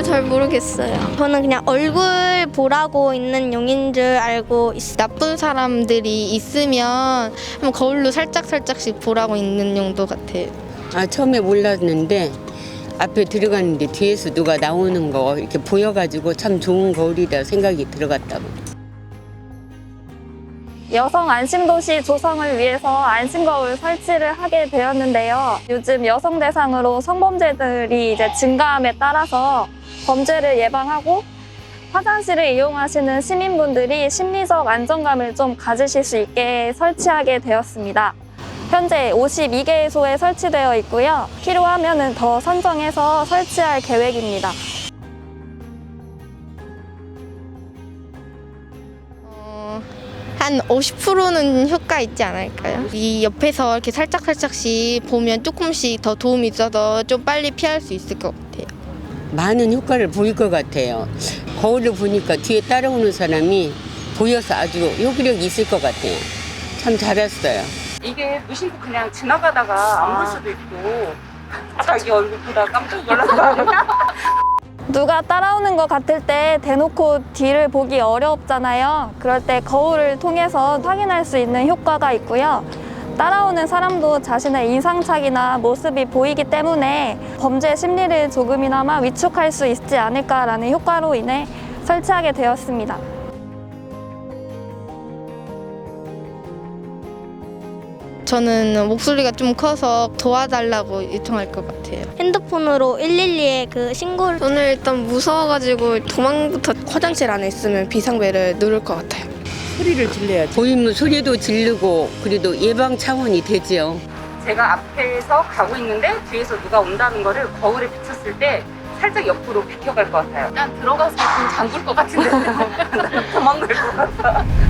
그걸 잘 모르겠어요. 저는 그냥 얼굴 보라고 있는 용인 줄 알고 있어요. 나쁜 사람들이 있으면 거울로 살짝 살짝씩 보라고 있는 용도 같아요. 아 처음에 몰랐는데 앞에 들어갔는데 뒤에서 누가 나오는 거 이렇게 보여가지고 참 좋은 거울이다 생각이 들어갔다고. 여성 안심도시 조성을 위해서 안심거울 설치를 하게 되었는데요. 요즘 여성 대상으로 성범죄들이 이제 증가함에 따라서 범죄를 예방하고 화장실을 이용하시는 시민분들이 심리적 안정감을 좀 가지실 수 있게 설치하게 되었습니다. 현재 52개소에 설치되어 있고요. 필요하면 더 선정해서 설치할 계획입니다. 한 50%는 효과 있지 않을까요? 이 옆에서 이렇게 살짝 살짝씩 보면 조금씩 더 도움이 있어서 좀 빨리 피할 수 있을 것 같아요. 많은 효과를 보일 것 같아요. 거울을 보니까 뒤에 따라오는 사람이 보여서 아주 효기력이 있을 것 같아요. 참 잘했어요. 이게 무심코 그냥 지나가다가 안 볼 수도 있고 자기 얼굴 보다 깜짝 놀랐어요. 누가 따라오는 것 같을 때 대놓고 뒤를 보기 어렵잖아요. 그럴 때 거울을 통해서 확인할 수 있는 효과가 있고요. 따라오는 사람도 자신의 인상착이나 모습이 보이기 때문에 범죄 심리를 조금이나마 위축할 수 있지 않을까라는 효과로 인해 설치하게 되었습니다. 저는 목소리가 좀 커서 도와달라고 요청할 것 같아요. 핸드폰으로 112에 그 신고를 저는 일단 무서워가지고 도망부터 화장실 안에 있으면 비상벨을 누를 것 같아요. 소리를 질러야지. 보이면 소리도 지르고 그래도 예방 차원이 되지요. 제가 앞에서 가고 있는데 뒤에서 누가 온다는 거를 거울에 비쳤을 때 살짝 옆으로 비켜갈 것 같아요. 그냥 들어가서 좀 잠글 것 같은데 도망갈 것 같아.